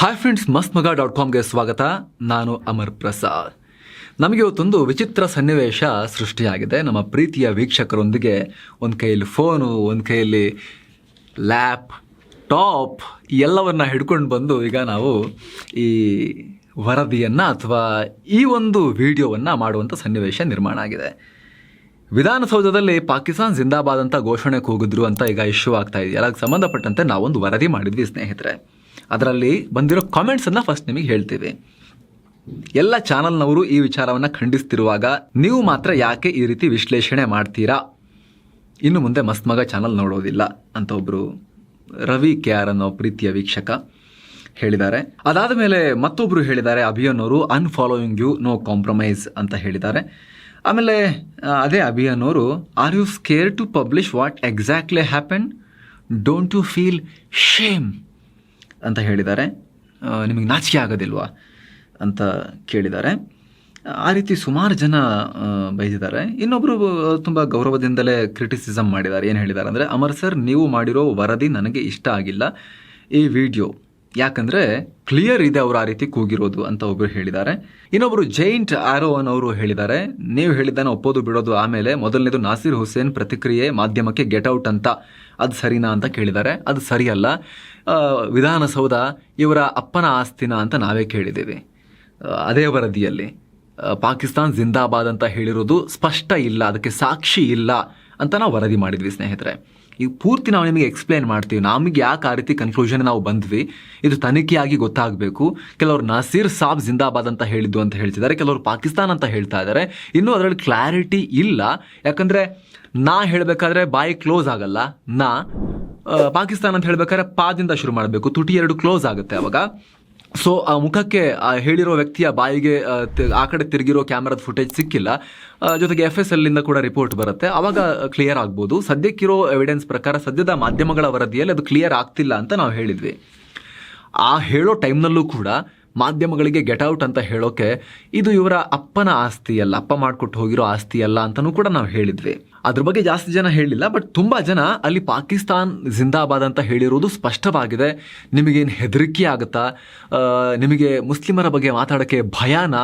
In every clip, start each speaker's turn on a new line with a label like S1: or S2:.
S1: Hi friends ಮಸ್ತ್ ಮಗ dot ಕಾಮ್ಗೆ ಸ್ವಾಗತ. ನಾನು ಅಮರ್ ಪ್ರಸಾದ್. ನಮಗೆ ಇವತ್ತೊಂದು ವಿಚಿತ್ರ ಸನ್ನಿವೇಶ ಸೃಷ್ಟಿಯಾಗಿದೆ. ನಮ್ಮ ಪ್ರೀತಿಯ ವೀಕ್ಷಕರೊಂದಿಗೆ ಒಂದು ಕೈಯಲ್ಲಿ ಫೋನು ಒಂದು ಕೈಯಲ್ಲಿ ಲ್ಯಾಪ್ ಟಾಪ್ ಎಲ್ಲವನ್ನು ಹಿಡ್ಕೊಂಡು ಬಂದು ಈಗ ನಾವು ಈ ವರದಿಯನ್ನು ಅಥವಾ ಈ ಒಂದು ವಿಡಿಯೋವನ್ನು ಮಾಡುವಂಥ ಸನ್ನಿವೇಶ ನಿರ್ಮಾಣ ಆಗಿದೆ. ವಿಧಾನಸೌಧದಲ್ಲಿ ಪಾಕಿಸ್ತಾನ್ ಜಿಂದಾಬಾದ್ ಅಂತ ಘೋಷಣೆ ಕೂಗಿದ್ರು ಅಂತ ಈಗ ಇಶ್ಯೂ ಆಗ್ತಾ ಇದೆಯಲ್ಲ, ಅದಕ್ಕೆ ಸಂಬಂಧಪಟ್ಟಂತೆ ನಾವೊಂದು ವರದಿ ಮಾಡಿದ್ವಿ ಸ್ನೇಹಿತರೆ. ಅದರಲ್ಲಿ ಬಂದಿರೋ ಕಾಮೆಂಟ್ಸನ್ನು ಫಸ್ಟ್ ನಿಮಗೆ ಹೇಳ್ತೀವಿ. ಎಲ್ಲ ಚಾನಲ್ನವರು ಈ ವಿಚಾರವನ್ನು ಖಂಡಿಸ್ತಿರುವಾಗ ನೀವು ಮಾತ್ರ ಯಾಕೆ ಈ ರೀತಿ ವಿಶ್ಲೇಷಣೆ ಮಾಡ್ತೀರಾ? ಇನ್ನು ಮುಂದೆ ಮಸ್ತ್ ಮಗ ಚಾನಲ್ ನೋಡೋದಿಲ್ಲ ಅಂತ ಒಬ್ಬರು ರವಿ ಕೆ ಆರ್ ಅನ್ನೋ ಪ್ರೀತಿಯ ವೀಕ್ಷಕ ಹೇಳಿದ್ದಾರೆ. ಅದಾದ ಮೇಲೆ ಮತ್ತೊಬ್ಬರು ಹೇಳಿದ್ದಾರೆ, ಅಭಿಯನ್ ಅವರು ಅನ್ಫಾಲೋಯಿಂಗ್ ಯು ನೋ ಕಾಂಪ್ರಮೈಸ್ ಅಂತ ಹೇಳಿದ್ದಾರೆ. ಆಮೇಲೆ ಅದೇ ಅಭಿಯನ್ ಅವರು are you scare to publish what exactly happen don't you feel shame ಅಂತ ಹೇಳಿದ್ದಾರೆ. ನಿಮಗೆ ನಾಚಿಕೆ ಆಗೋದಿಲ್ವಾ ಅಂತ ಕೇಳಿದ್ದಾರೆ. ಆ ರೀತಿ ಸುಮಾರು ಜನ ಬೈದಿದ್ದಾರೆ. ಇನ್ನೊಬ್ಬರು ತುಂಬ ಗೌರವದಿಂದಲೇ ಕ್ರಿಟಿಸಿಸಮ್ ಮಾಡಿದ್ದಾರೆ. ಏನು ಹೇಳಿದ್ದಾರೆ ಅಂದರೆ, ಅಮರ್ ಸರ್, ನೀವು ಮಾಡಿರೋ ವರದಿ ನನಗೆ ಇಷ್ಟ ಆಗಿಲ್ಲ. ಈ ವಿಡಿಯೋ ಯಾಕಂದರೆ ಕ್ಲಿಯರ್ ಇದೆ ಅವರು ಆ ರೀತಿ ಕೂಗಿರೋದು ಅಂತ ಒಬ್ಬರು ಹೇಳಿದ್ದಾರೆ. ಇನ್ನೊಬ್ಬರು ಜೈಂಟ್ ಆರೋ ಅನ್ನೋರು ಹೇಳಿದ್ದಾರೆ. ನೀವು ಹೇಳಿದ್ದಾನ ಒಪ್ಪೋದು ಬಿಡೋದು ಆಮೇಲೆ ಮೊದಲನೇದು ನಾಸಿರ್ ಹುಸೇನ್ ಪ್ರತಿಕ್ರಿಯೆ ಮಾಧ್ಯಮಕ್ಕೆ ಗೆಟ್ ಔಟ್ ಅಂತ. ಅದು ಸರಿನಾ ಅಂತ ಕೇಳಿದ್ದಾರೆ. ಅದು ಸರಿಯಲ್ಲ. ವಿಧಾನಸೌಧ ಇವರ ಅಪ್ಪನ ಆಸ್ತಿನ ಅಂತ ನಾವೇ ಕೇಳಿದ್ದೀವಿ. ಅದೇ ವರದಿಯಲ್ಲಿ. ಪಾಕಿಸ್ತಾನ್ ಜಿಂದಾಬಾದ್ ಅಂತ ಹೇಳಿರೋದು ಸ್ಪಷ್ಟ ಇಲ್ಲ. ಅದಕ್ಕೆ ಸಾಕ್ಷಿ ಇಲ್ಲ ಅಂತ ನಾವು ವರದಿ ಮಾಡಿದ್ವಿ ಸ್ನೇಹಿತರೆ. ಈಗ ಪೂರ್ತಿ ನಾವು ನಿಮಗೆ ಎಕ್ಸ್ಪ್ಲೇನ್ ಮಾಡ್ತೀವಿ. ನಮಗೆ ಯಾಕೆ ಆ ರೀತಿ ಕನ್ಕ್ಲೂಷನ್ ನಾವು ಬಂದ್ವಿ? ಇದು ತನಿಖೆಯಾಗಿ ಗೊತ್ತಾಗಬೇಕು. ಕೆಲವರು ನಸೀರ್ ಸಾಬ್ ಜಿಂದಾಬಾದ್ ಅಂತ ಹೇಳಿದ್ದು ಅಂತ ಹೇಳ್ತಿದ್ದಾರೆ. ಕೆಲವರು ಪಾಕಿಸ್ತಾನ್ ಅಂತ ಹೇಳ್ತಾ ಇದ್ದಾರೆ. ಇನ್ನೂ ಅದರಲ್ಲಿ ಕ್ಲಾರಿಟಿ ಇಲ್ಲ. ಯಾಕಂದರೆ ನಾ ಹೇಳಬೇಕಾದ್ರೆ ಬಾಯಿ ಕ್ಲೋಸ್ ಆಗಲ್ಲ. ನಾ ಪಾಕಿಸ್ತಾನ್ ಅಂತ ಹೇಳಬೇಕಾದ್ರೆ ಪಾದಿಂದ ಶುರು ಮಾಡಬೇಕು. ತುಟಿ ಎರಡು ಕ್ಲೋಸ್ ಆಗುತ್ತೆ ಅವಾಗ. ಸೊ ಆ ಮುಖಕ್ಕೆ ಹೇಳಿರೋ ವ್ಯಕ್ತಿಯ ಬಾಯಿಗೆ ಆ, ಕಡೆ ತಿರುಗಿರೋ ಕ್ಯಾಮ್ರಾದ ಫುಟೇಜ್ ಸಿಕ್ಕಿಲ್ಲ. ಜೊತೆಗೆ ಎಫ್ ಎಸ್ ಎಲ್ಲಿಂದ ಕೂಡ ರಿಪೋರ್ಟ್ ಬರುತ್ತೆ. ಅವಾಗ ಕ್ಲಿಯರ್ ಆಗ್ಬೋದು. ಸದ್ಯಕ್ಕಿರೋ ಎವಿಡೆನ್ಸ್ ಪ್ರಕಾರ ಸದ್ಯದ ಮಾಧ್ಯಮಗಳ ವರದಿಯಲ್ಲಿ ಅದು ಕ್ಲಿಯರ್ ಆಗ್ತಿಲ್ಲ ಅಂತ ನಾವು ಹೇಳಿದ್ವಿ. ಆ ಹೇಳೋ ಟೈಮ್ನಲ್ಲೂ ಕೂಡ ಮಾಧ್ಯಮಗಳಿಗೆ ಗೆಟ್ ಔಟ್ ಅಂತ ಹೇಳೋಕೆ ಇದು ಇವರ ಅಪ್ಪನ ಆಸ್ತಿ ಅಲ್ಲ ಅಪ್ಪ ಮಾಡಿಕೊಟ್ಟು ಹೋಗಿರೋ ಆಸ್ತಿ ಅಲ್ಲ ಅಂತಲೂ ಕೂಡ ನಾವು ಹೇಳಿದ್ವಿ. ಅದ್ರ ಬಗ್ಗೆ ಜಾಸ್ತಿ ಜನ ಹೇಳಿಲ್ಲ ಬಟ್ ತುಂಬ ಜನ ಅಲ್ಲಿ ಪಾಕಿಸ್ತಾನ್, ಜಿಂದಾಬಾದ್ ಅಂತ ಹೇಳಿರೋದು ಸ್ಪಷ್ಟವಾಗಿದೆ. ನಿಮಗೇನು ಹೆದರಿಕೆ ಆಗುತ್ತಾ? ನಿಮಗೆ ಮುಸ್ಲಿಮರ ಬಗ್ಗೆ ಮಾತಾಡೋಕ್ಕೆ ಭಯಾನ?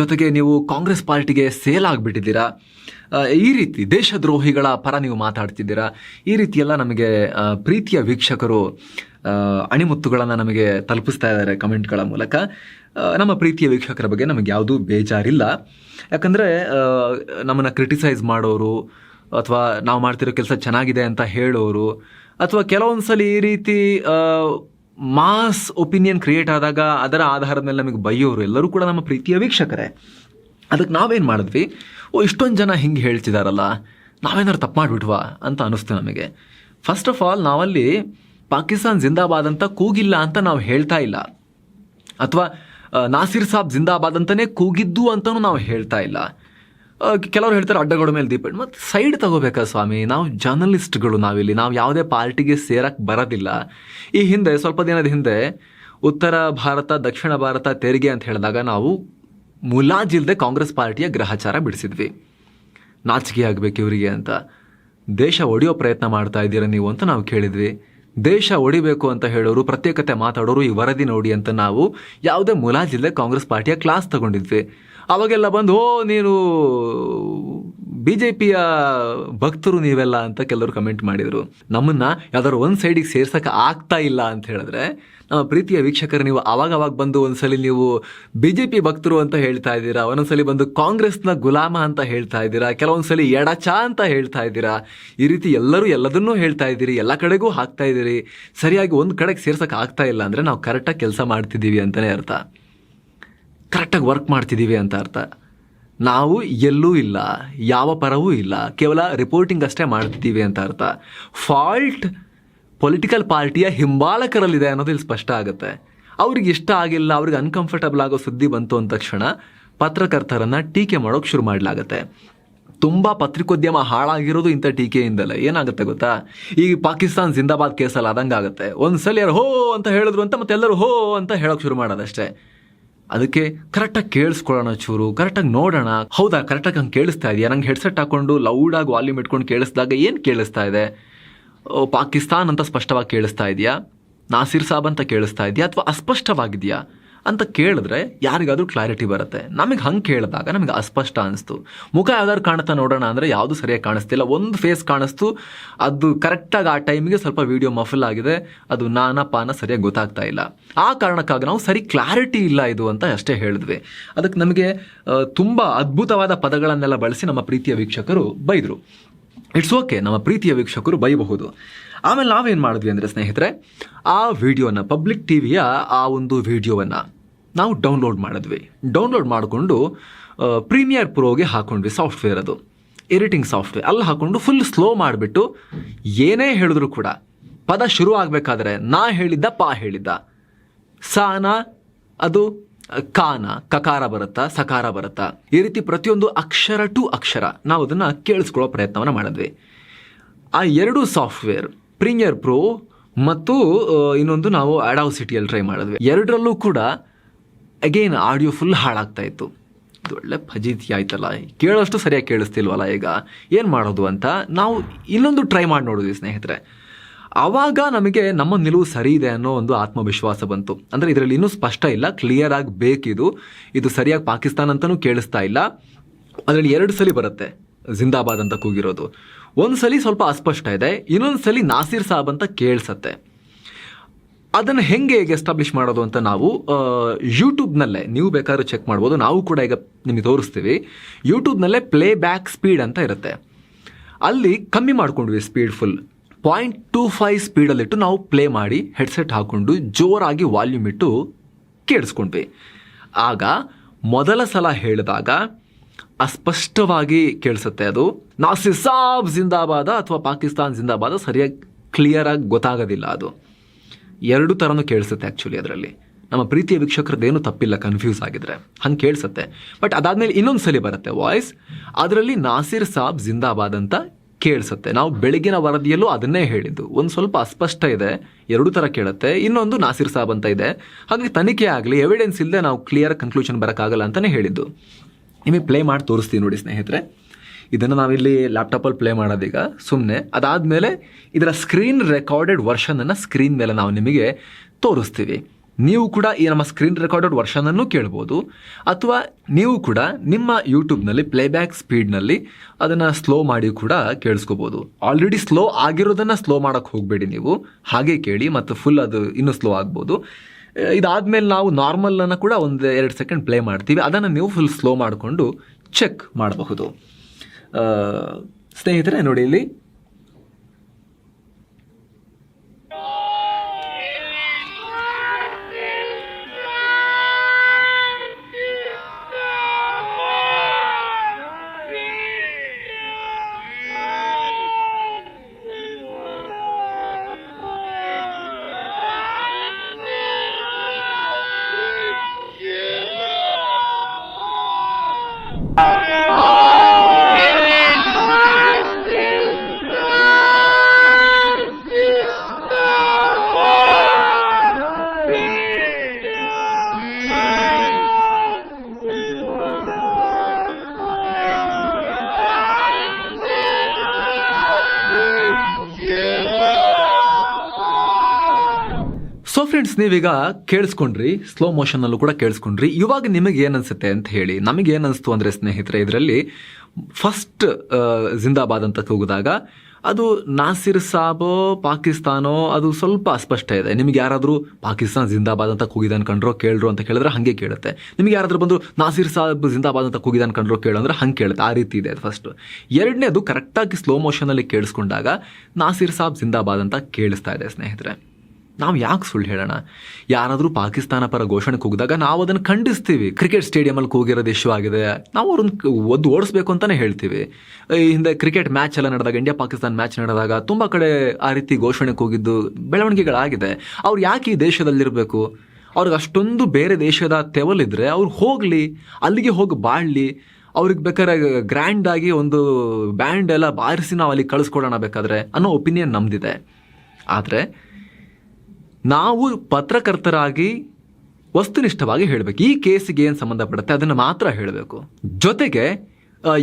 S1: ಜೊತೆಗೆ ನೀವು ಕಾಂಗ್ರೆಸ್ ಪಾರ್ಟಿಗೆ ಸೇಲ್ ಆಗಿಬಿಟ್ಟಿದ್ದೀರಾ? ಈ ರೀತಿ ದೇಶದ್ರೋಹಿಗಳ ಪರ ನೀವು ಮಾತಾಡ್ತಿದ್ದೀರಾ? ಈ ರೀತಿಯೆಲ್ಲ ನಮಗೆ ಪ್ರೀತಿಯ ವೀಕ್ಷಕರು ಅಣಿಮುತ್ತುಗಳನ್ನು ನಮಗೆ ತಲುಪಿಸ್ತಾ ಇದ್ದಾರೆ ಕಮೆಂಟ್ಗಳ ಮೂಲಕ. ನಮ್ಮ ಪ್ರೀತಿಯ ವೀಕ್ಷಕರ ಬಗ್ಗೆ ನಮಗೆ ಯಾವುದೂ ಬೇಜಾರಿಲ್ಲ. ಯಾಕಂದರೆ ನಮ್ಮನ್ನು ಕ್ರಿಟಿಸೈಸ್ ಮಾಡೋರು, ಅಥವಾ ನಾವು ಮಾಡ್ತಿರೋ ಕೆಲಸ ಚೆನ್ನಾಗಿದೆ ಅಂತ ಹೇಳೋರು, ಅಥವಾ ಕೆಲವೊಂದು ಸಲ ಈ ರೀತಿ ಮಾಸ್ ಒಪಿನಿಯನ್ ಕ್ರಿಯೇಟ್ ಆದಾಗ ಅದರ ಆಧಾರದ ಮೇಲೆ ನಮಗೆ ಬೈಯೋರು ಎಲ್ಲರೂ ಕೂಡ ನಮ್ಮ ಪ್ರೀತಿಯ ವೀಕ್ಷಕರೇ. ಅದಕ್ಕೆ ನಾವೇನು ಮಾಡಿದ್ವಿ? ಓ, ಇಷ್ಟೊಂದು ಜನ ಹಿಂಗೆ ಹೇಳ್ತಿದಾರಲ್ಲ, ನಾವೇನಾದ್ರು ತಪ್ಪು ಮಾಡಿಬಿಟ್ವಾ ಅಂತ ಅನ್ನಿಸ್ತು ನಮಗೆ. ಫಸ್ಟ್ ಆಫ್ ಆಲ್ ನಾವಲ್ಲಿ ಪಾಕಿಸ್ತಾನ್ ಜಿಂದಾಬಾದ್ ಅಂತ ಕೂಗಿಲ್ಲ ಅಂತ ನಾವು ಹೇಳ್ತಾ ಇಲ್ಲ. ಅಥವಾ ನಾಸಿರ್ ಸಾಬ್ ಜಿಂದಾಬಾದ್ ಅಂತಲೇ ಕೂಗಿದ್ದು ಅಂತಲೂ ನಾವು ಹೇಳ್ತಾ ಇಲ್ಲ. ಕೆಲವರು ಹೇಳ್ತಾರೆ ಅಡ್ಡಗಳ ಮೇಲೆ ದೀಪ ಮತ್ತು ಸೈಡ್ ತಗೋಬೇಕಾ ಸ್ವಾಮಿ? ನಾವು ಜರ್ನಲಿಸ್ಟ್ಗಳು ನಾವಿಲ್ಲಿ. ನಾವು ಯಾವುದೇ ಪಾರ್ಟಿಗೆ ಸೇರಕ್ಕೆ ಬರೋದಿಲ್ಲ. ಈ ಹಿಂದೆ, ಸ್ವಲ್ಪ ದಿನದ ಹಿಂದೆ ಉತ್ತರ ಭಾರತ, ದಕ್ಷಿಣ ಭಾರತ ತೆರಿಗೆ ಅಂತ ಹೇಳಿದಾಗ ನಾವು ಮುಲಾಜಿಲ್ದೆ ಕಾಂಗ್ರೆಸ್ ಪಾರ್ಟಿಯ ಗ್ರಹಚಾರ ಬಿಡಿಸಿದ್ವಿ. ನಾಚಿಕೆ ಆಗಬೇಕು ಇವರಿಗೆ ಅಂತ. ದೇಶ ಒಡೆಯೋ ಪ್ರಯತ್ನ ಮಾಡ್ತಾ ಇದ್ದೀರಾ ನೀವು ಅಂತ ನಾವು ಕೇಳಿದ್ವಿ. ದೇಶ ಒಡಿಬೇಕು ಅಂತ ಹೇಳೋರು, ಪ್ರತ್ಯೇಕತೆ ಮಾತಾಡೋರು ಈ ವರದಿ ನೋಡಿ ಅಂತ ನಾವು ಯಾವುದೇ ಮುಲಾಜಿಲ್ಲದೆ ಕಾಂಗ್ರೆಸ್ ಪಾರ್ಟಿಯ ಕ್ಲಾಸ್ ತಗೊಂಡಿದ್ವಿ. ಅವಾಗೆಲ್ಲ ಬಂದು, ಓ, ನೀನು ಬಿ ಜೆ ಪಿಯ ಭಕ್ತರು ನೀವೆಲ್ಲ ಅಂತ ಕೆಲವರು ಕಮೆಂಟ್ ಮಾಡಿದರು. ನಮ್ಮನ್ನ ಯಾವ್ದಾದ್ರು ಒಂದು ಸೈಡಿಗೆ ಸೇರ್ಸಕ್ಕೆ ಆಗ್ತಾ ಇಲ್ಲ ಅಂತ ಹೇಳಿದ್ರೆ, ನಮ್ಮ ಪ್ರೀತಿಯ ವೀಕ್ಷಕರು, ನೀವು ಅವಾಗ ಅವಾಗ ಬಂದು ಒಂದ್ಸಲಿ ನೀವು ಬಿ ಜೆ ಪಿ ಭಕ್ತರು ಅಂತ ಹೇಳ್ತಾ ಇದ್ದೀರಾ, ಒಂದೊಂದ್ಸಲಿ ಬಂದು ಕಾಂಗ್ರೆಸ್ನ ಗುಲಾಮ ಅಂತ ಹೇಳ್ತಾ ಇದ್ದೀರಾ, ಕೆಲವೊಂದ್ಸಲಿ ಎಡಚ ಅಂತ ಹೇಳ್ತಾ ಇದ್ದೀರಾ, ಈ ರೀತಿ ಎಲ್ಲರೂ ಎಲ್ಲದನ್ನೂ ಹೇಳ್ತಾ ಇದ್ದೀರಿ, ಎಲ್ಲ ಕಡೆಗೂ ಹಾಕ್ತಾ ಇದ್ದೀರಿ, ಸರಿಯಾಗಿ ಒಂದು ಕಡೆಗೆ ಸೇರ್ಸಕ್ಕೆ ಆಗ್ತಾ ಇಲ್ಲ ಅಂದರೆ ನಾವು ಕರೆಕ್ಟಾಗಿ ಕೆಲಸ ಮಾಡ್ತಿದ್ದೀವಿ ಅಂತಲೇ ಅರ್ಥ. ಕರೆಕ್ಟಾಗಿ ವರ್ಕ್ ಮಾಡ್ತಿದ್ದೀವಿ ಅಂತ ಅರ್ಥ. ನಾವು ಎಲ್ಲೂ ಇಲ್ಲ, ಯಾವ ಪರವೂ ಇಲ್ಲ, ಕೇವಲ ರಿಪೋರ್ಟಿಂಗ್ ಅಷ್ಟೇ ಮಾಡ್ತೀವಿ ಅಂತ ಅರ್ಥ. ಫಾಲ್ಟ್ ಪೊಲಿಟಿಕಲ್ ಪಾರ್ಟಿಯ ಹಿಂಬಾಲಕರಲ್ಲಿದೆ ಅನ್ನೋದು ಇಲ್ಲಿ ಸ್ಪಷ್ಟ ಆಗುತ್ತೆ. ಅವ್ರಿಗೆ ಇಷ್ಟ ಆಗಿಲ್ಲ, ಅವ್ರಿಗೆ ಅನ್ಕಂಫರ್ಟಬಲ್ ಆಗೋ ಸುದ್ದಿ ಬಂತು ಅಂದ ತಕ್ಷಣ ಪತ್ರಕರ್ತರನ್ನು ಟೀಕೆ ಮಾಡೋಕೆ ಶುರು ಮಾಡಲಾಗತ್ತೆ. ತುಂಬ ಪತ್ರಿಕೋದ್ಯಮ ಹಾಳಾಗಿರೋದು ಇಂಥ ಟೀಕೆಯಿಂದಲೇ. ಏನಾಗುತ್ತೆ ಗೊತ್ತಾ? ಈ ಪಾಕಿಸ್ತಾನ್ ಜಿಂದಾಬಾದ್ ಕೇಸಲ್ಲಿ ಆದಂಗೆ ಆಗುತ್ತೆ ಒಂದ್ಸಲ ಯಾರು ಹೋ ಅಂತ ಹೇಳಿದ್ರು ಅಂತ ಮತ್ತೆ ಎಲ್ಲರೂ ಹೋ ಅಂತ ಹೇಳೋಕೆ ಶುರು ಮಾಡೋದಷ್ಟೇ. ಅದಕ್ಕೆ ಕರೆಕ್ಟಾಗಿ ಕೇಳಿಸ್ಕೊಳ್ಳೋಣ ಚೂರು ಕರೆಕ್ಟಾಗಿ ನೋಡೋಣ. ಹೌದಾ ಕರೆಕ್ಟಾಗಿ ಹಂಗೆ ಕೇಳಿಸ್ತಾ ಇದೆಯಾ? ನಂಗೆ ಹೆಡ್ಸೆಟ್ ಹಾಕೊಂಡು ಲೌಡಾಗಿ ವಾಲ್ಯೂಮ್ ಇಟ್ಕೊಂಡು ಕೇಳಿಸ್ದಾಗ ಏನು ಕೇಳಿಸ್ತಾ ಇದೆ? ಪಾಕಿಸ್ತಾನ್ ಅಂತ ಸ್ಪಷ್ಟವಾಗಿ ಕೇಳಿಸ್ತಾ ಇದೆಯಾ? ನಾಸಿರ್ ಸಾಬ್ ಅಂತ ಕೇಳಿಸ್ತಾ ಇದೆಯಾ? ಅಥವಾ ಅಸ್ಪಷ್ಟವಾಗಿದೆಯಾ? ಅಂತ ಕೇಳಿದ್ರೆ ಯಾರಿಗಾದ್ರೂ ಕ್ಲಾರಿಟಿ ಬರುತ್ತೆ. ನಮಗೆ ಹಂಗೆ ಕೇಳಿದಾಗ ನಮಗೆ ಅಸ್ಪಷ್ಟ ಅನಿಸ್ತು. ಮುಖ ಯಾವ್ದಾದ್ರು ಕಾಣ್ತಾ ನೋಡೋಣ ಅಂದರೆ ಯಾವುದು ಸರಿಯಾಗಿ ಕಾಣಿಸ್ತಿಲ್ಲ. ಒಂದು ಫೇಸ್ ಕಾಣಿಸ್ತು, ಅದು ಕರೆಕ್ಟಾಗಿ ಆ ಟೈಮಿಗೆ ಸ್ವಲ್ಪ ವಿಡಿಯೋ ಮಫಲ್ ಆಗಿದೆ, ಅದು ನಾನ ಪಾನ ಸರಿಯಾಗಿ ಗೊತ್ತಾಗ್ತಾ ಇಲ್ಲ. ಆ ಕಾರಣಕ್ಕಾಗಿ ನಾವು ಸರಿ ಕ್ಲಾರಿಟಿ ಇಲ್ಲ ಇದು ಅಂತ ಅಷ್ಟೇ ಹೇಳಿದ್ವಿ. ಅದಕ್ಕೆ ನಮಗೆ ತುಂಬ ಅದ್ಭುತವಾದ ಪದಗಳನ್ನೆಲ್ಲ ಬಳಸಿ ನಮ್ಮ ಪ್ರೀತಿಯ ವೀಕ್ಷಕರು ಬೈದರು. ಇಟ್ಸ್ ಓಕೆ ನಮ್ಮ ಪ್ರೀತಿಯ ವೀಕ್ಷಕರು ಬೈಬಹುದು. ಆಮೇಲೆ ನಾವೇನು ಮಾಡಿದ್ವಿ ಅಂದರೆ ಸ್ನೇಹಿತರೆ, ಆ ವಿಡಿಯೋನ ಪಬ್ಲಿಕ್ ಟಿವಿಯ ಆ ಒಂದು ವಿಡಿಯೋವನ್ನು ನಾವು ಡೌನ್ಲೋಡ್ ಮಾಡಿದ್ವಿ. ಡೌನ್ಲೋಡ್ ಮಾಡಿಕೊಂಡು ಪ್ರೀಮಿಯರ್ ಪ್ರೋಗೆ ಹಾಕೊಂಡ್ವಿ ಸಾಫ್ಟ್ವೇರ್ ಅದು. Editing software. ಅಲ್ಲಿ ಹಾಕೊಂಡು ಫುಲ್ ಸ್ಲೋ ಮಾಡಿಬಿಟ್ಟು ಏನೇ ಹೇಳಿದ್ರು ಕೂಡ, ಪದ ಶುರು ಆಗಬೇಕಾದ್ರೆ ನಾ ಹೇಳಿದ್ದ ಪಾ ಹೇಳಿದ್ದ. ಸಾನ, ಅದು, ಕಾನ, ಕಕಾರ ಬರುತ್ತಾ, ಸಕಾರ ಬರುತ್ತಾ. ಈ ರೀತಿ ಪ್ರತಿಯೊಂದು ಅಕ್ಷರ ಟು ಅಕ್ಷರ ನಾವು ಅದನ್ನು ಕೇಳಿಸ್ಕೊಳ್ಳೋ ಪ್ರಯತ್ನವನ್ನು ಮಾಡಿದ್ವಿ. ಆ ಎರಡು ಸಾಫ್ಟ್ವೇರ್ ಪ್ರೀಮಿಯರ್ ಪ್ರೋ ಮತ್ತು ಇನ್ನೊಂದು ನಾವು ಆಡಾವ್ ಸಿಟಿಯಲ್ಲಿ ಟ್ರೈ ಮಾಡಿದ್ವಿ. ಎರಡರಲ್ಲೂ ಕೂಡ ಅಗೇನ್ ಆಡಿಯೋ ಫುಲ್ ಹಾಳಾಗ್ತಾ ಇತ್ತು. ಒಳ್ಳೆ ಫಜೀತಿ ಆಯ್ತಲ್ಲ. ಕೇಳೋಷ್ಟು ಸರಿಯಾಗಿ ಕೇಳಿಸ್ತಿಲ್ವಲ್ಲ ಈಗ. ಏನು ಮಾಡೋದು ಅಂತ ನಾವು ಇನ್ನೊಂದು ಟ್ರೈ ಮಾಡಿ ನೋಡಿದ್ವಿ ಸ್ನೇಹಿತರೆ. ಆವಾಗ ನಮಗೆ ನಮ್ಮ ನಿಲುವು ಸರಿ ಇದೆ ಅನ್ನೋ ಒಂದು ಆತ್ಮವಿಶ್ವಾಸ ಬಂತು. ಅಂದರೆ ಇದರಲ್ಲಿ ಇನ್ನೂ ಸ್ಪಷ್ಟ ಇಲ್ಲ ಕ್ಲಿಯರ್ ಆಗಿ ಬೇಕಿದು. ಇದು ಸರಿಯಾಗಿ ಪಾಕಿಸ್ತಾನ ಅಂತಲೂ ಕೇಳಿಸ್ತಾ ಇಲ್ಲ. ಅದರಲ್ಲಿ ಎರಡು ಸಲ ಬರುತ್ತೆ, ಜಿಂದಾಬಾದ್ ಅಂತ ಕೂಗಿರೋದು. ಒಂದು ಸಲ ಸ್ವಲ್ಪ ಅಸ್ಪಷ್ಟ ಇದೆ ಇನ್ನೊಂದು ಸಲ ನಾಸಿರ್ ಸಾಬ್ ಅಂತ ಕೇಳಿಸತ್ತೆ. ಅದನ್ನು ಹೆಂಗೆ ಹೇಗೆ ಎಸ್ಟಾಬ್ಲಿಷ್ ಮಾಡೋದು ಅಂತ ನಾವು ಯೂಟ್ಯೂಬ್ನಲ್ಲೇ ನೀವು ಬೇಕಾದ್ರೂ ಚೆಕ್ ಮಾಡ್ಬೋದು, ನಾವು ಕೂಡ ಈಗ ನಿಮಗೆ ತೋರಿಸ್ತೀವಿ. ಯೂಟ್ಯೂಬ್ನಲ್ಲೇ ಪ್ಲೇ ಬ್ಯಾಕ್ ಸ್ಪೀಡ್ ಅಂತ ಇರುತ್ತೆ. ಅಲ್ಲಿ ಕಮ್ಮಿ ಮಾಡ್ಕೊಂಡ್ವಿ speed full point two five ಸ್ಪೀಡಲ್ಲಿಟ್ಟು ನಾವು ಪ್ಲೇ ಮಾಡಿ ಹೆಡ್ಸೆಟ್ ಹಾಕ್ಕೊಂಡು ಜೋರಾಗಿ ವಾಲ್ಯೂಮ್ ಇಟ್ಟು ಕೇಳಿಸ್ಕೊಂಡ್ವಿ. ಆಗ ಮೊದಲ ಸಲ ಹೇಳಿದಾಗ ಅಸ್ಪಷ್ಟವಾಗಿ ಕೇಳಿಸುತ್ತೆ ಅದು. ನಾಸಿಸಾಬ್ ಜಿಂದಾಬಾದ ಅಥವಾ ಪಾಕಿಸ್ತಾನ್ ಜಿಂದಾಬಾದ ಸರಿಯಾಗಿ ಕ್ಲಿಯರಾಗಿ ಗೊತ್ತಾಗೋದಿಲ್ಲ ಅದು. ಎರಡು ಥರನೂ ಕೇಳಿಸುತ್ತೆ ಆ್ಯಕ್ಚುಲಿ ಅದರಲ್ಲಿ. ನಮ್ಮ ಪ್ರೀತಿಯ ವೀಕ್ಷಕರದ್ದೇನು ತಪ್ಪಿಲ್ಲ ಕನ್ಫ್ಯೂಸ್ ಆಗಿದ್ರೆ. ಹಂಗೆ ಕೇಳಿಸುತ್ತೆ. ಬಟ್ ಅದಾದಮೇಲೆ ಇನ್ನೊಂದು ಸಲ ಬರುತ್ತೆ ವಾಯ್ಸ್ ಅದರಲ್ಲಿ ನಾಸಿರ್ ಸಾಬ್ ಜಿಂದಾಬಾದ್ ಅಂತ ಕೇಳಿಸುತ್ತೆ. ನಾವು ಬೆಳಗಿನ ವರದಿಯಲ್ಲೂ ಅದನ್ನೇ ಹೇಳಿದ್ದು. ಒಂದು ಸ್ವಲ್ಪ ಅಸ್ಪಷ್ಟ ಇದೆ, ಎರಡು ಥರ ಕೇಳುತ್ತೆ. ಇನ್ನೊಂದು ನಾಸಿರ್ ಸಾಬ್ ಅಂತ ಇದೆ. ಹಾಗೆ ತನಿಖೆ ಆಗಲಿ ಎವಿಡೆನ್ಸ್ ಇಲ್ಲದೆ ನಾವು ಕ್ಲಿಯರ್ ಕನ್ಕ್ಲೂಷನ್ ಬರೋಕ್ಕಾಗಲ್ಲ ಅಂತಲೇ ಹೇಳಿದ್ದು. ನಿಮಗೆ ಪ್ಲೇ ಮಾಡಿ ತೋರಿಸ್ತೀವಿ ನೋಡಿ ಸ್ನೇಹಿತರೆ. ಇದನ್ನು ನಾವಿಲ್ಲಿ ಲ್ಯಾಪ್ಟಾಪಲ್ಲಿ ಪ್ಲೇ ಮಾಡೋದೀಗ. ಸುಮ್ಮನೆ ಅದಾದಮೇಲೆ ಇದರ ಸ್ಕ್ರೀನ್ ರೆಕಾರ್ಡೆಡ್ ವರ್ಷನನ್ನು ಸ್ಕ್ರೀನ್ ಮೇಲೆ ನಾವು ನಿಮಗೆ ತೋರಿಸ್ತೀವಿ. ನೀವು ಕೂಡ ಈ ನಮ್ಮ ಸ್ಕ್ರೀನ್ ರೆಕಾರ್ಡೆಡ್ ವರ್ಷನನ್ನು ಕೇಳ್ಬೋದು. ಅಥವಾ ನೀವು ಕೂಡ ನಿಮ್ಮ ಯೂಟ್ಯೂಬ್ನಲ್ಲಿ ಪ್ಲೇಬ್ಯಾಕ್ ಸ್ಪೀಡ್ನಲ್ಲಿ ಅದನ್ನು ಸ್ಲೋ ಮಾಡಿ ಕೂಡ ಕೇಳಿಸ್ಕೋಬೋದು. ಆಲ್ರೆಡಿ ಸ್ಲೋ ಆಗಿರೋದನ್ನು ಸ್ಲೋ ಮಾಡೋಕ್ಕೆ ಹೋಗಬೇಡಿ ನೀವು. ಹಾಗೆ ಕೇಳಿ ಮತ್ತು ಫುಲ್ ಅದು ಇನ್ನೂ ಸ್ಲೋ ಆಗ್ಬೋದು. ಇದಾದಮೇಲೆ ನಾವು ನಾರ್ಮಲನ್ನು ಕೂಡ ಒಂದು ಎರಡು ಸೆಕೆಂಡ್ ಪ್ಲೇ ಮಾಡ್ತೀವಿ. ಅದನ್ನು ನೀವು ಫುಲ್ ಸ್ಲೋ ಮಾಡಿಕೊಂಡು ಚೆಕ್ ಮಾಡಬಹುದು. ಸ್ನೇಹಿತರೆ, ನೋಡಿ ಇಲ್ಲಿ ಸೊ ಫ್ರೆಂಡ್ಸ್ ನೀವೀಗ ಕೇಳಿಸ್ಕೊಂಡ್ರಿ ಸ್ಲೋ ಮೋಷನಲ್ಲೂ ಕೂಡ ಕೇಳಿಸ್ಕೊಂಡ್ರಿ. ಇವಾಗ ನಿಮಗೆ ಏನು ಅನ್ಸುತ್ತೆ ಅಂತ ಹೇಳಿ, ನಮಗೆ ಅನಿಸ್ತು ಅಂದರೆ ಸ್ನೇಹಿತರೆ, ಇದರಲ್ಲಿ ಫಸ್ಟ್ ಜಿಂದಾಬಾದ್ ಅಂತ ಕೂಗಿದಾಗ ಅದು ನಾಸಿರ್ ಸಾಬೋ, ಪಾಕಿಸ್ತಾನೋ, ಅದು ಸ್ವಲ್ಪ ಅಸ್ಪಷ್ಟ ಇದೆ. ನಿಮ್ಗೆ ಯಾರಾದರೂ ಪಾಕಿಸ್ತಾನ್ ಜಿಂದಾಬಾದ್ ಅಂತ ಕೂಗಿದೆ ಕಂಡ್ರೋ ಕೇಳ್ರು ಅಂತ ಕೇಳಿದ್ರೆ ಹಾಗೆ ಕೇಳುತ್ತೆ. ನಿಮ್ಗೆ ಯಾರಾದರೂ ಬಂದು ನಾಸಿರ್ ಸಾಬ್ ಜಿಂದಾಬಾದ್ ಅಂತ ಕೂಗಿದೆ ಕಂಡ್ರೋ ಕೇಳು ಅಂದ್ರೆ ಹಂಗೆ ಕೇಳುತ್ತೆ. ಆ ರೀತಿ ಇದೆ ಅದು ಫಸ್ಟ್ ಎರಡನೇದು ಕರೆಕ್ಟಾಗಿ ಸ್ಲೋ ಮೋಷನಲ್ಲಿ ಕೇಳಿಸ್ಕೊಂಡಾಗ ನಾಸಿರ್ ಸಾಬ್ ಜಿಂದಾಬಾದ್ ಅಂತ ಕೇಳಿಸ್ತಾ ಇದೆ ಸ್ನೇಹಿತರೆ. ನಾವು ಯಾಕೆ ಸುಳ್ಳು ಹೇಳೋಣ? ಯಾರಾದರೂ ಪಾಕಿಸ್ತಾನ ಪರ ಘೋಷಣೆ ಕೂಗಿದಾಗ ನಾವು ಅದನ್ನು ಖಂಡಿಸ್ತೀವಿ. ಕ್ರಿಕೆಟ್ ಸ್ಟೇಡಿಯಮಲ್ಲಿ ಕೂಗಿರೋದು ಇಶ್ಯೂ ಆಗಿದೆ. ನಾವು ಅವ್ರನ್ನ ಒದ್ದು ಓಡಿಸ್ಬೇಕು ಅಂತಲೇ ಹೇಳ್ತೀವಿ. ಹಿಂದೆ ಕ್ರಿಕೆಟ್ ಮ್ಯಾಚ್ ಎಲ್ಲ ನಡೆದಾಗ, ಇಂಡಿಯಾ ಪಾಕಿಸ್ತಾನ ಮ್ಯಾಚ್ ನಡೆದಾಗ ತುಂಬ ಕಡೆ ಆ ರೀತಿ ಘೋಷಣೆ ಕೂಗಿದ್ದು ಬೆಳವಣಿಗೆಗಳಾಗಿದೆ. ಅವ್ರು ಯಾಕೆ ಈ ದೇಶದಲ್ಲಿರಬೇಕು? ಅವ್ರಿಗೆ ಅಷ್ಟೊಂದು ಬೇರೆ ದೇಶದ ತೆವಲಿದ್ರೆ ಅವ್ರು ಹೋಗಲಿ, ಅಲ್ಲಿಗೆ ಹೋಗಿ ಬಾಳಲಿ. ಅವ್ರಿಗೆ ಬೇಕಾದ್ರೆ ಗ್ರ್ಯಾಂಡ್ ಆಗಿ ಒಂದು ಬ್ಯಾಂಡ್ ಎಲ್ಲ ಬಾರಿಸಿ ನಾವು ಅಲ್ಲಿ ಕಳಿಸ್ಕೊಡೋಣ ಬೇಕಾದ್ರೆ ಅನ್ನೋ ಒಪಿನಿಯನ್ ನಮ್ದಿದೆ. ಆದರೆ ನಾವು ಪತ್ರಕರ್ತರಾಗಿ ವಸ್ತುನಿಷ್ಠವಾಗಿ ಹೇಳಬೇಕು. ಈ ಕೇಸಿಗೆ ಏನು ಸಂಬಂಧಪಡುತ್ತೆ ಅದನ್ನು ಮಾತ್ರ ಹೇಳಬೇಕು. ಜೊತೆಗೆ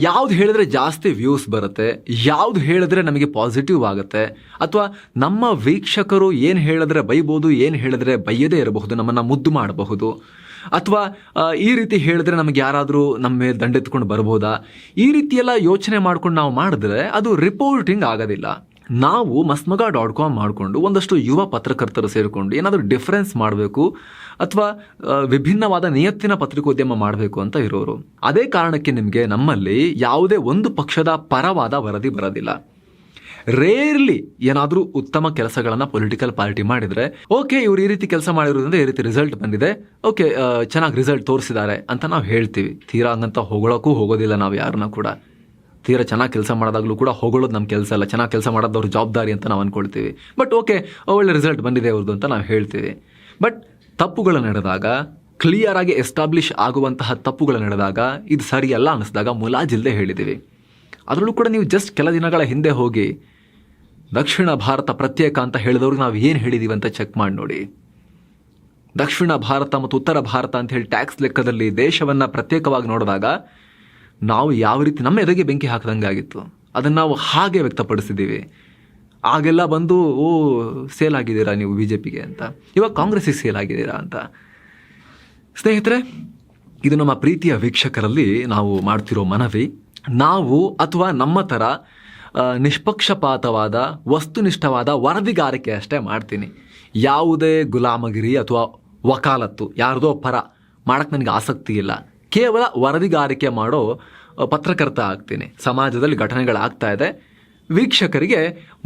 S1: ಯಾವ್ದು ಹೇಳಿದ್ರೆ ಜಾಸ್ತಿ ವ್ಯೂಸ್ ಬರುತ್ತೆ, ಯಾವ್ದು ಹೇಳಿದ್ರೆ ನಮಗೆ ಪಾಸಿಟಿವ್ ಆಗುತ್ತೆ, ಅಥವಾ ನಮ್ಮ ವೀಕ್ಷಕರು ಏನು ಹೇಳಿದ್ರೆ ಬೈಬೋದು, ಏನು ಹೇಳಿದ್ರೆ ಬೈಯದೇ ಇರಬಹುದು, ನಮ್ಮನ್ನು ಮುದ್ದು ಮಾಡಬಹುದು, ಅಥವಾ ಈ ರೀತಿ ಹೇಳಿದ್ರೆ ನಮಗೆ ಯಾರಾದರೂ ನಮ್ಮ ಮೇಲೆ ದಂಡೆತ್ಕೊಂಡು ಬರ್ಬೋದಾ? ಈ ರೀತಿಯೆಲ್ಲ ಯೋಚನೆ ಮಾಡ್ಕೊಂಡು ನಾವು ಮಾಡಿದ್ರೆ ಅದು ರಿಪೋರ್ಟಿಂಗ್ ಆಗೋದಿಲ್ಲ. ನಾವು ಮಸ್ಮಗ ಡಾಟ್ ಕಾಮ್ ಮಾಡಿಕೊಂಡು ಒಂದಷ್ಟು ಯುವ ಪತ್ರಕರ್ತರು ಸೇರಿಕೊಂಡು ಏನಾದರೂ ಡಿಫರೆನ್ಸ್ ಮಾಡಬೇಕು ಅಥವಾ ವಿಭಿನ್ನವಾದ ನಿಯತ್ತಿನ ಪತ್ರಿಕೋದ್ಯಮ ಮಾಡಬೇಕು ಅಂತ ಇರೋರು. ಅದೇ ಕಾರಣಕ್ಕೆ ನಿಮಗೆ ನಮ್ಮಲ್ಲಿ ಯಾವುದೇ ಒಂದು ಪಕ್ಷದ ಪರವಾದ ವರದಿ ಬರೋದಿಲ್ಲ. ರೇರ್ಲಿ ಏನಾದರೂ ಉತ್ತಮ ಕೆಲಸಗಳನ್ನು ಪೊಲಿಟಿಕಲ್ ಪಾರ್ಟಿ ಮಾಡಿದರೆ ಓಕೆ ಇವ್ರು ಈ ರೀತಿ ಕೆಲಸ ಮಾಡಿರೋದ್ರಿಂದ ಈ ರೀತಿ ರಿಸಲ್ಟ್ ಬಂದಿದೆ. ಓಕೆ ಚೆನ್ನಾಗಿ ರಿಸಲ್ಟ್ ತೋರಿಸಿದ್ದಾರೆ ಅಂತ ನಾವು ಹೇಳ್ತೀವಿ. ತೀರಾ ಹಂಗಂತ ಹೊಗಳೋಕ್ಕೂ ಹೋಗೋದಿಲ್ಲ ನಾವು ಯಾರನ್ನ ಕೂಡ. ತೀರಾ ಚೆನ್ನಾಗಿ ಕೆಲಸ ಮಾಡೋದಾಗಲೂ ಕೂಡ ಹೊಗಳೋದು ನಮ್ಮ ಕೆಲಸ ಅಲ್ಲ. ಚೆನ್ನಾಗಿ ಕೆಲಸ ಮಾಡೋದವ್ರ ಜವಾಬ್ದಾರಿ ಅಂತ ನಾವು ಅಂದ್ಕೊಳ್ತೀವಿ ಬಟ್ ಓಕೆ ಒಳ್ಳೆ ರಿಸಲ್ಟ್ ಬಂದಿದೆ ಅವ್ರದ್ದು ಅಂತ ನಾವು ಹೇಳ್ತೀವಿ. ಬಟ್ ತಪ್ಪುಗಳು ನಡೆದಾಗ ಕ್ಲಿಯರ್ ಆಗಿ ಎಸ್ಟಾಬ್ಲಿಷ್ ಆಗುವಂತಹ ತಪ್ಪುಗಳು ನಡೆದಾಗ, ಇದು ಸರಿಯಲ್ಲ ಅನ್ನಿಸಿದಾಗ ಮುಲಾಜಿಲ್ಲದೆ ಹೇಳಿದ್ದೀವಿ ಅದರಲ್ಲೂ ಕೂಡ ನೀವು ಜಸ್ಟ್ ಕೆಲ ದಿನಗಳ ಹಿಂದೆ ಹೋಗಿ, ದಕ್ಷಿಣ ಭಾರತ ಪ್ರತ್ಯೇಕ ಅಂತ ಹೇಳಿದವ್ರಿಗೆ ನಾವು ಏನು ಹೇಳಿದೀವಿ ಅಂತ ಚೆಕ್ ಮಾಡಿ ನೋಡಿ. ದಕ್ಷಿಣ ಭಾರತ ಮತ್ತು ಉತ್ತರ ಭಾರತ ಅಂತ ಹೇಳಿ ಟ್ಯಾಕ್ಸ್ ಲೆಕ್ಕದಲ್ಲಿ ದೇಶವನ್ನು ಪ್ರತ್ಯೇಕವಾಗಿ ನೋಡಿದಾಗ ನಾವು ಯಾವ ರೀತಿ ನಮ್ಮ ಎದೆಗೆ ಬೆಂಕಿ ಹಾಕಿದಂಗೆ ಆಗಿತ್ತು. ಅದನ್ನು ನಾವು ಹಾಗೆ ವ್ಯಕ್ತಪಡಿಸಿದ್ದೀವಿ. ಆಗೆಲ್ಲ ಬಂದು, ಓ, ಸೇಲ್ ಆಗಿದ್ದೀರಾ ನೀವು ಬಿ ಜೆ ಪಿಗೆ ಅಂತ. ಇವಾಗ ಕಾಂಗ್ರೆಸ್ಸಿಗೆ ಸೇಲ್ ಆಗಿದ್ದೀರಾ ಅಂತ. ಸ್ನೇಹಿತರೆ, ಇದು ನಮ್ಮ ಪ್ರೀತಿಯ ವೀಕ್ಷಕರಲ್ಲಿ ನಾವು ಮಾಡ್ತಿರೋ ಮನವಿ. ನಾವು ಅಥವಾ ನಮ್ಮ ಥರ ನಿಷ್ಪಕ್ಷಪಾತವಾದ, ವಸ್ತುನಿಷ್ಠವಾದ ವರದಿಗಾರಿಕೆ ಅಷ್ಟೇ ಮಾಡ್ತೀನಿ. ಯಾವುದೇ ಗುಲಾಮಗಿರಿ ಅಥವಾ ವಕಾಲತ್ತು, ಯಾರದೋ ಪರ ಮಾಡೋಕ್ಕೆ ನನಗೆ ಆಸಕ್ತಿ ಇಲ್ಲ. ಕೇವಲ ವರದಿಗಾರಿಕೆ ಮಾಡೋ ಪತ್ರಕರ್ತ ಆಗ್ತೀನಿ. ಸಮಾಜದಲ್ಲಿ ಘಟನೆಗಳಾಗ್ತಾ ಇದೆ. ವೀಕ್ಷಕರಿಗೆ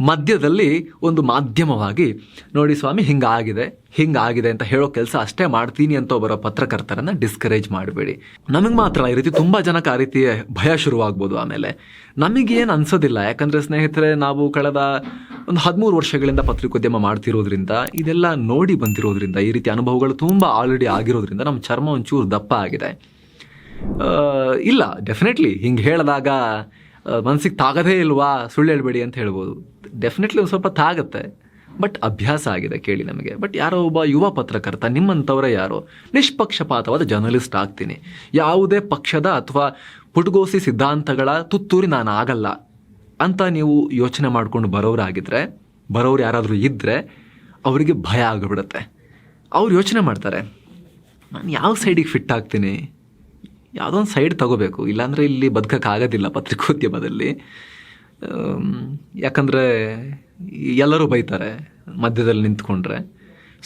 S1: ಮಧ್ಯದಲ್ಲಿ ಒಂದು ಮಾಧ್ಯಮವಾಗಿ, ನೋಡಿ ಸ್ವಾಮಿ, ಹಿಂಗಾಗಿದೆ ಹಿಂಗಾಗಿದೆ ಅಂತ ಹೇಳೋ ಕೆಲಸ ಅಷ್ಟೇ ಮಾಡ್ತೀನಿ ಅಂತ ಬರೋ ಪತ್ರಕರ್ತರನ್ನು ಡಿಸ್ಕರೇಜ್ ಮಾಡಬೇಡಿ. ನಮಗೆ ಮಾತ್ರ ಈ ರೀತಿ ತುಂಬ ಜನಕ್ಕೆ ಆ ರೀತಿ ಭಯ ಶುರುವಾಗ್ಬೋದು ಆಮೇಲೆ. ನಮಗೇನು ಅನ್ಸೋದಿಲ್ಲ. ಯಾಕಂದರೆ ಸ್ನೇಹಿತರೆ, ನಾವು ಕಳೆದ ಒಂದು ಹದಿಮೂರು ವರ್ಷಗಳಿಂದ ಪತ್ರಿಕೋದ್ಯಮ ಮಾಡ್ತಿರೋದ್ರಿಂದ, ಇದೆಲ್ಲ ನೋಡಿ ಬಂದಿರೋದ್ರಿಂದ, ಈ ರೀತಿ ಅನುಭವಗಳು ತುಂಬ ಆಲ್ರೆಡಿ ಆಗಿರೋದ್ರಿಂದ ನಮ್ಮ ಚರ್ಮ ಒಂಚೂರು ದಪ್ಪ ಆಗಿದೆ. ಇಲ್ಲ ಡೆಫಿನೆಟ್ಲಿ ಹಿಂಗೆ ಹೇಳಿದಾಗ ಮನಸ್ಸಿಗೆ ತಾಗದೇ ಇಲ್ವಾ, ಸುಳ್ಳು ಹೇಳ್ಬೇಡಿ ಅಂತ ಹೇಳ್ಬೋದು. ಡೆಫಿನೆಟ್ಲಿ ಒಂದು ಸ್ವಲ್ಪ ತಾಗತ್ತೆ. ಬಟ್ ಅಭ್ಯಾಸ ಆಗಿದೆ ಕೇಳಿ ನಮಗೆ. ಬಟ್ ಯಾರೋ ಒಬ್ಬ ಯುವ ಪತ್ರಕರ್ತ ನಿಮ್ಮಂಥವರೇ ಯಾರೋ, ನಿಷ್ಪಕ್ಷಪಾತವಾದ ಜರ್ನಲಿಸ್ಟ್ ಆಗ್ತೀನಿ. ಯಾವುದೇ ಪಕ್ಷದ ಅಥವಾ ಪುಟಗೋಸಿ ಸಿದ್ಧಾಂತಗಳ ತುತ್ತೂರಿ ನಾನು ಆಗಲ್ಲ ಅಂತ ನೀವು ಯೋಚನೆ ಮಾಡ್ಕೊಂಡು ಬರೋರಾಗಿದ್ದರೆ ಬರೋರು ಯಾರಾದರೂ ಇದ್ದರೆ ಅವರಿಗೆ ಭಯ ಆಗಿಬಿಡುತ್ತೆ. ಅವ್ರು ಯೋಚನೆ ಮಾಡ್ತಾರೆ, ನಾನು ಯಾವ ಸೈಡಿಗೆ ಫಿಟ್ ಆಗ್ತೀನಿ? ಯಾವುದೋ ಒಂದು ಸೈಡ್ ತಗೋಬೇಕು. ಇಲ್ಲಾಂದರೆ ಇಲ್ಲಿ ಬದುಕೋಕ್ಕಾಗೋದಿಲ್ಲ ಪತ್ರಿಕೋದ್ಯಮದಲ್ಲಿ ಯಾಕಂದರೆ ಎಲ್ಲರೂ ಬೈತಾರೆ ಮಧ್ಯದಲ್ಲಿ ನಿಂತ್ಕೊಂಡ್ರೆ.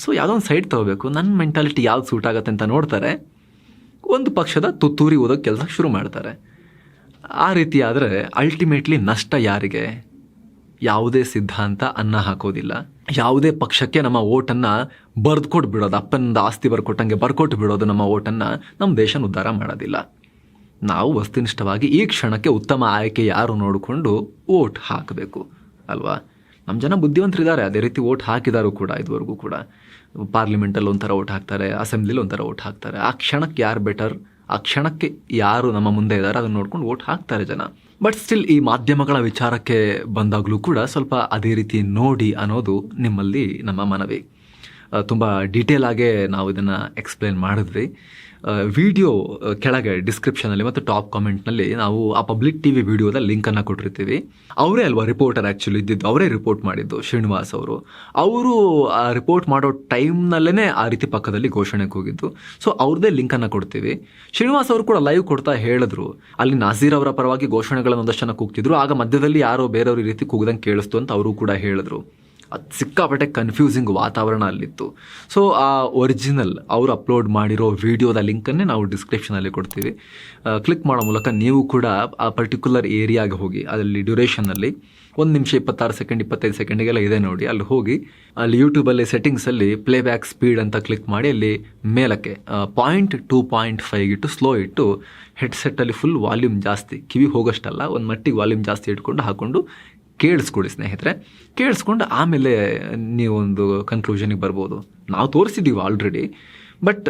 S1: ಸೊ ಯಾವುದೋ ಒಂದು ಸೈಡ್ ತಗೋಬೇಕು. ನನ್ನ ಮೆಂಟಾಲಿಟಿ ಯಾವ್ದು ಸೂಟ್ ಆಗುತ್ತೆ ಅಂತ ನೋಡ್ತಾರೆ. ಒಂದು ಪಕ್ಷದ ತುತ್ತೂರಿ ಓದೋಕ್ಕೆ ಕೆಲಸ ಶುರು ಮಾಡ್ತಾರೆ. ಆ ರೀತಿ ಆದರೆ ಅಲ್ಟಿಮೇಟ್ಲಿ ನಷ್ಟ ಯಾರಿಗೆ? ಯಾವುದೇ ಸಿದ್ಧಾಂತ ಅನ್ನ ಹಾಕೋದಿಲ್ಲ. ಯಾವುದೇ ಪಕ್ಷಕ್ಕೆ ನಮ್ಮ ಓಟನ್ನು ಬರ್ದ್ಕೊಟ್ಟು ಬಿಡೋದು ಅಪ್ಪನಿಂದ ಆಸ್ತಿ ಬರ್ಕೊಟ್ಟಂಗೆ ಬರ್ಕೊಟ್ಟು ಬಿಡೋದು ನಮ್ಮ ಓಟನ್ನು ನಮ್ಮ ದೇಶನ ಉದ್ಧಾರ ಮಾಡೋದಿಲ್ಲ. ನಾವು ವಸ್ತುನಿಷ್ಠವಾಗಿ ಈ ಕ್ಷಣಕ್ಕೆ ಉತ್ತಮ ಆಯ್ಕೆ ಯಾರು ನೋಡಿಕೊಂಡು ಓಟ್ ಹಾಕಬೇಕು, ಅಲ್ವಾ? ನಮ್ಮ ಜನ ಬುದ್ಧಿವಂತರಿದ್ದಾರೆ, ಅದೇ ರೀತಿ ಓಟ್ ಹಾಕಿದಾರು ಕೂಡ ಇದುವರೆಗೂ ಕೂಡ. ಪಾರ್ಲಿಮೆಂಟಲ್ಲಿ ಒಂಥರ ಓಟ್ ಹಾಕ್ತಾರೆ, ಅಸೆಂಬ್ಲಿಲಿ ಒಂಥರ ಓಟ್ ಹಾಕ್ತಾರೆ. ಆ ಕ್ಷಣಕ್ಕೆ ಯಾರು ಬೆಟರ್? ಆ ಕ್ಷಣಕ್ಕೆ ಯಾರು ನಮ್ಮ ಮುಂದೆ ಇದ್ದಾರೆ ಅದನ್ನು ನೋಡ್ಕೊಂಡು ಓಟ್ ಹಾಕ್ತಾರೆ ಜನ. ಬಟ್ ಸ್ಟಿಲ್ ಈ ಮಾಧ್ಯಮಗಳ ವಿಚಾರಕ್ಕೆ ಬಂದಾಗಲೂ ಕೂಡ ಸ್ವಲ್ಪ ಅದೇ ರೀತಿ ನೋಡಿ ಅನ್ನೋದು ನಿಮ್ಮಲ್ಲಿ ನಮ್ಮ ಮನವಿ. ತುಂಬ ಡೀಟೇಲ್ ಆಗೇ ನಾವು ಇದನ್ನು ಎಕ್ಸ್ಪ್ಲೇನ್ ಮಾಡಿದ್ವಿ. ವಿಡಿಯೋ ಕೆಳಗೆ ಡಿಸ್ಕ್ರಿಪ್ಷನಲ್ಲಿ ಮತ್ತು ಟಾಪ್ ಕಾಮೆಂಟ್ನಲ್ಲಿ ನಾವು ಆ ಪಬ್ಲಿಕ್ ಟಿ ವಿ ವಿಡಿಯೋದ ಲಿಂಕನ್ನು ಕೊಟ್ಟಿರ್ತೀವಿ. ಅವರೇ ಅಲ್ವಾ ರಿಪೋರ್ಟರ್ ಆ್ಯಕ್ಚುಲಿ ಇದ್ದಿದ್ದು. ಅವರೇ ರಿಪೋರ್ಟ್ ಮಾಡಿದ್ದು, ಶ್ರೀನಿವಾಸ್ ಅವರು. ಅವರು ಆ ರಿಪೋರ್ಟ್ ಮಾಡೋ ಟೈಮ್ನಲ್ಲೇ ಆ ರೀತಿ ಪಕ್ಕದಲ್ಲಿ ಘೋಷಣೆಗೆ ಹೋಗಿದ್ದು. ಸೊ ಅವ್ರದ್ದೇ ಲಿಂಕನ್ನು ಕೊಡ್ತೀವಿ. ಶ್ರೀನಿವಾಸ್ ಅವರು ಕೂಡ ಲೈವ್ ಕೊಡ್ತಾ ಹೇಳಿದ್ರು. ಅಲ್ಲಿ ನಾಸೀರ್ ಅವರ ಪರವಾಗಿ ಘೋಷಣೆಗಳನ್ನು ಒಂದಷ್ಟು ಜನ ಕೂಗ್ತಿದ್ರು. ಆಗ ಮಧ್ಯದಲ್ಲಿ ಯಾರೋ ಬೇರೆಯವ್ರ ಈ ರೀತಿ ಕೂಗ್ದಂಗೆ ಕೇಳಿಸ್ತು ಅಂತ ಅವರು ಕೂಡ ಹೇಳಿದ್ರು. ಅದು ಸಿಕ್ಕಾಪಟ್ಟೆ ಕನ್ಫ್ಯೂಸಿಂಗ್ ವಾತಾವರಣ ಅಲ್ಲಿತ್ತು ಸೊ ಆ ಒರಿಜಿನಲ್ ಅವರು ಅಪ್ಲೋಡ್ ಮಾಡಿರೋ ವಿಡಿಯೋದ ಲಿಂಕನ್ನೇ ನಾವು ಡಿಸ್ಕ್ರಿಪ್ಷನಲ್ಲಿ ಕೊಡ್ತೀವಿ. ಕ್ಲಿಕ್ ಮಾಡೋ ಮೂಲಕ ನೀವು ಕೂಡ ಆ ಪರ್ಟಿಕ್ಯುಲರ್ ಏರಿಯಾಗೆ ಹೋಗಿ ಅಲ್ಲಿ ಡ್ಯೂರೇಷನ್ನಲ್ಲಿ ಒಂದು ನಿಮಿಷ ಇಪ್ಪತ್ತಾರು ಸೆಕೆಂಡ್ ಇಪ್ಪತ್ತೈದು ಸೆಕೆಂಡಿಗೆಲ್ಲ ಇದೆ ನೋಡಿ. ಅಲ್ಲಿ ಹೋಗಿ, ಅಲ್ಲಿ ಯೂಟ್ಯೂಬಲ್ಲಿ ಸೆಟ್ಟಿಂಗ್ಸಲ್ಲಿ ಪ್ಲೇಬ್ಯಾಕ್ ಸ್ಪೀಡ್ ಅಂತ ಕ್ಲಿಕ್ ಮಾಡಿ ಅಲ್ಲಿ ಮೇಲಕ್ಕೆ ಪಾಯಿಂಟ್ ಟೂ ಪಾಯಿಂಟ್ ಫೈವ್ ಇಟ್ಟು ಸ್ಲೋ ಇಟ್ಟು ಹೆಡ್ಸೆಟ್ಟಲ್ಲಿ ಫುಲ್ ವಾಲ್ಯೂಮ್ ಜಾಸ್ತಿ, ಕಿವಿ ಹೋಗೋಷ್ಟಲ್ಲ, ಒಂದು ಮಟ್ಟಿಗೆ ವಾಲ್ಯೂಮ್ ಜಾಸ್ತಿ ಇಟ್ಕೊಂಡು ಹಾಕೊಂಡು ಕೇಳಿಸ್ಕೊಡಿ ಸ್ನೇಹಿತರೆ. ಕೇಳಿಸ್ಕೊಂಡು ಆಮೇಲೆ ನೀವೊಂದು ಕನ್ಕ್ಲೂಷನಿಗೆ ಬರ್ಬೋದು. ನಾವು ತೋರಿಸಿದ್ದೀವಿ ಆಲ್ರೆಡಿ ಬಟ್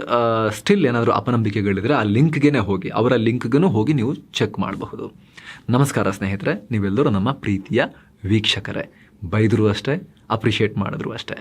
S1: ಸ್ಟಿಲ್ ಏನಾದರೂ ಅಪನಂಬಿಕೆಗಳಿದ್ರೆ ಆ ಲಿಂಕ್ಗೆ ಹೋಗಿ, ಅವರ ಲಿಂಕ್ಗೂ ಹೋಗಿ ನೀವು ಚೆಕ್ ಮಾಡಬಹುದು. ನಮಸ್ಕಾರ ಸ್ನೇಹಿತರೆ, ನೀವೆಲ್ಲರೂ ನಮ್ಮ ಪ್ರೀತಿಯ ವೀಕ್ಷಕರೇ. ಬೈದರೂ ಅಷ್ಟೇ ಅಪ್ರಿಷಿಯೇಟ್ ಮಾಡಿದ್ರು ಅಷ್ಟೇ.